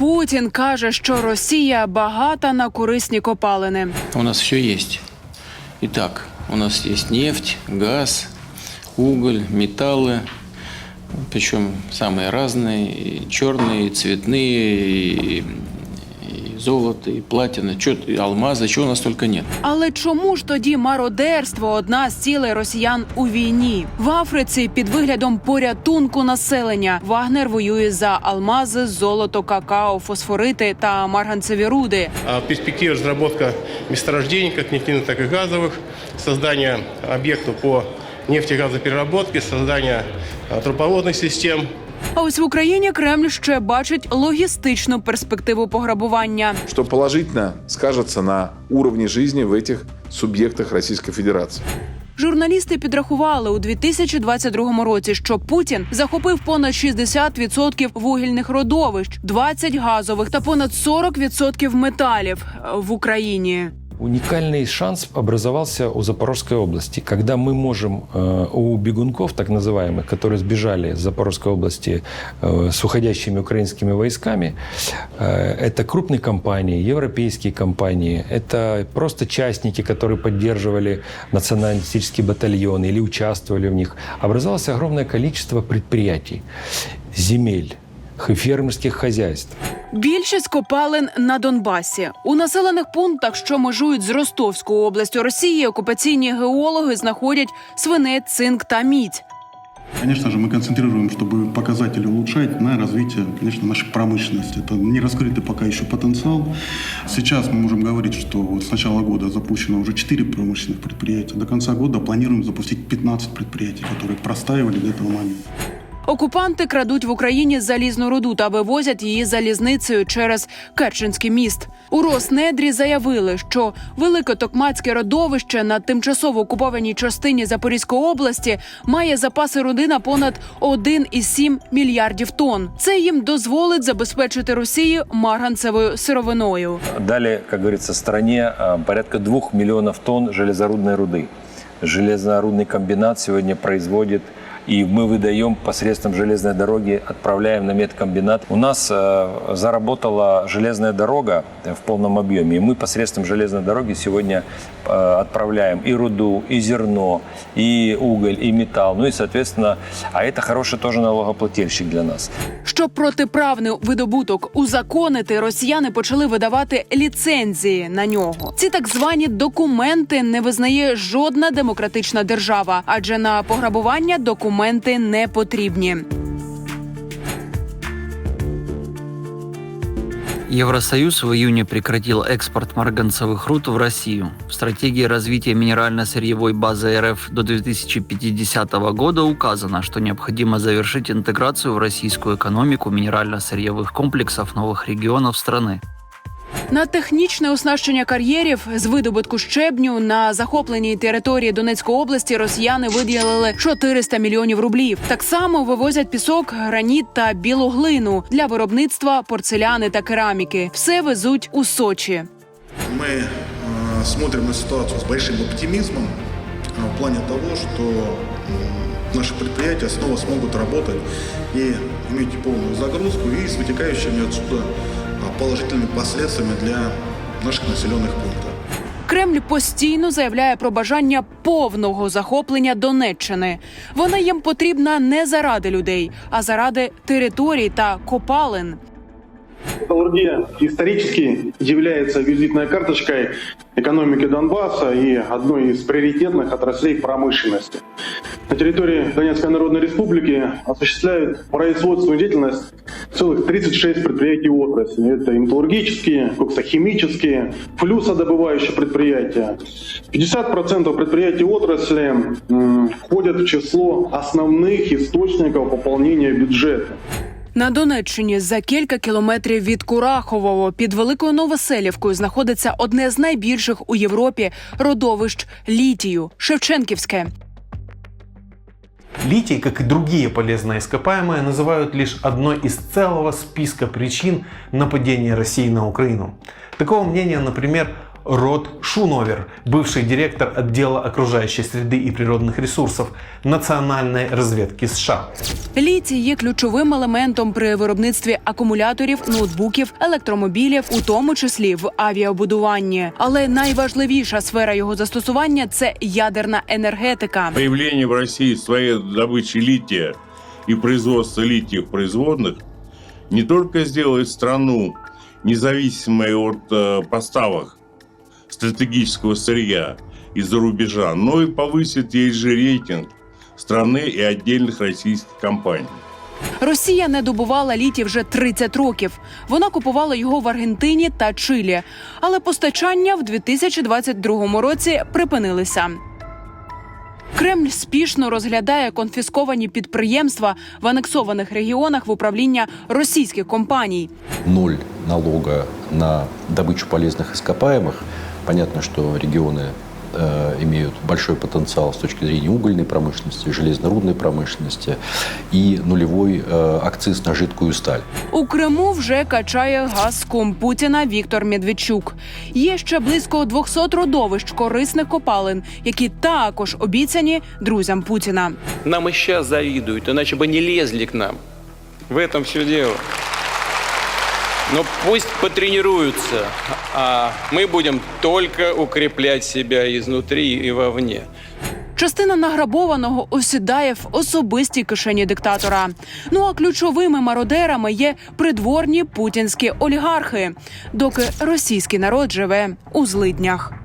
Путін каже, що Росія багата на корисні копалини. У нас все есть. Итак, у нас есть нефть, газ, уголь, металлы, причем самые разные, и черные, и цветные, и, и золото, и платина, чё- и алмазы, чего у нас только нет. Але чому ж тоді мародерство одна з цілей росіян у війні? В Африці під виглядом порятунку населення Вагнер воює за алмази, золото, какао, фосфорити та марганцеві руди. А В перспективе разработка месторождений, как нефтяных, так и газовых, создание объектов по нефтегазопереработке, создание а, трубопроводных систем, а ось в Україні Кремль ще бачить логістичну перспективу пограбування. что положительно скажется на уровне жизни в этих субъектах Российской Федерации. Журналісти підрахували у 2022 році, що Путін захопив понад 60% вугільних родовищ, 20 газових та понад 40% металів в Україні. Уникальный шанс образовался у Запорожской области, когда мы можем э, у бегунков, так называемых, которые сбежали с Запорожской области э, с уходящими украинскими войсками, э, это крупные компании, европейские компании, это просто частники, которые поддерживали националистические батальоны или участвовали в них, образовалось огромное количество предприятий, земель фермерских хозяйств. Більшість копалин на Донбасі у населених пунктах, що межують з Ростовською областю Росії, окупаційні геологи знаходять свинець, цинк та мідь. Конечно же, мы концентрируем, чтобы показатели улучшать на развитие, конечно, нашей промышленности. Это не раскрытый пока еще потенциал. Сейчас мы можем говорить, что вот с начала года запущено уже 4 промышленных предприятия. До конца года планируем запустить 15 предприятий, которые простаивали до этого момента. Окупанти крадуть в Україні залізну руду та вивозять її залізницею через Керченський міст. У Роснедрі заявили, що велике токмацьке родовище на тимчасово окупованій частині Запорізької області має запаси руди на понад 1,7 мільярдів тонн. Це їм дозволить забезпечити Росію марганцевою сировиною. дали, как говорится, стране а, порядка двух миллионов тонн железорудной руды. Железнорудный комбинат сегодня производит и мы выдаем посредством железной дороги, отправляем на медкомбинат. У нас э, заработала железная дорога в полном объеме, и мы посредством железной дороги сегодня э, отправляем и руду, и зерно, и уголь, и металл. Ну и, соответственно, а это хороший тоже налогоплательщик для нас. Щоб протиправний видобуток узаконити, росіяни почали видавати ліцензії на нього. Ці так звані документи не визнає жодна демократична держава, адже на пограбування документи не потрібні. Евросоюз в июне прекратил экспорт марганцевых руд в Россию. В стратегии развития минерально-сырьевой базы РФ до 2050 года указано, что необходимо завершить интеграцию в российскую экономику минерально-сырьевых комплексов новых регионов страны. На технічне оснащення кар'єрів з видобутку щебню на захопленій території Донецької області росіяни виділили 400 мільйонів рублів. Так само вивозять пісок, граніт та білу глину для виробництва порцеляни та кераміки. Все везуть у Сочі. Мы э, смотрим на ситуацию с большим оптимизмом э, в плане того, что м, наши предприятия снова смогут работать и иметь полную загрузку и с вытекающими отсюда а, положительными последствиями для наших населенных пунктов. Кремль постійно заявляє про бажання повного захоплення Донеччини. Вона їм потрібна не заради людей, а заради територій та копалин. Металлургия исторически является визитной карточкой экономики Донбасса и одной из приоритетных отраслей промышленности. На территории Донецкой Народной Республики осуществляют производственную деятельность целых 36 предприятий отрасли. Это и металлургические, коксохимические, флюсодобывающие предприятия. 50% предприятий отрасли входят в число основных источников пополнения бюджета. На Донеччині за кілька кілометрів від Курахового під Великою Новоселівкою знаходиться одне з найбільших у Європі родовищ літію Шевченківське. Литий, как и другие полезные ископаемые, называют лишь одной из целого списка причин нападения России на Украину. Такого мнения, например, Род Шуновер, бывший директор отдела окружающей среды и природных ресурсов Национальной разведки США. Літій є ключовим елементом при виробництві акумуляторів, ноутбуків, електромобілів, у тому числі в авіабудуванні. Але найважливіша сфера його застосування це ядерна енергетика. Появление в России своей добычи лития и производства литиев производных не только сделает страну независимой от э, поставок стратегического сырья из-за рубежа, но и повысит ей же рейтинг страны и отдельных российских компаний. Росія не добувала літій вже 30 років. Вона купувала його в Аргентині та Чилі, але постачання в 2022 році припинилися. Кремль спішно розглядає конфісковані підприємства в анексованих регіонах в управління російських компаній. ноль налога на добычу полезных ископаемых. Понятно, что регионы э, имеют большой потенциал с точки зрения угольной промышленности, железнорудной промышленности и нулевой э, акциз на жидкую сталь. У Криму вже качає газ з кум Путіна Віктор Медведчук. Є ще близько 200 родовищ корисних копалин, які також обіцяні друзям Путіна. Нам и сейчас завидуют, иначе бы не лезли к нам. В этом все дело. Но пусть потренируются, а мы будем только укреплять себя изнутри и вовне. Частина награбованого осідає в особистій кишені диктатора. Ну а ключовими мародерами є придворні путінські олігархи, доки російський народ живе у злиднях.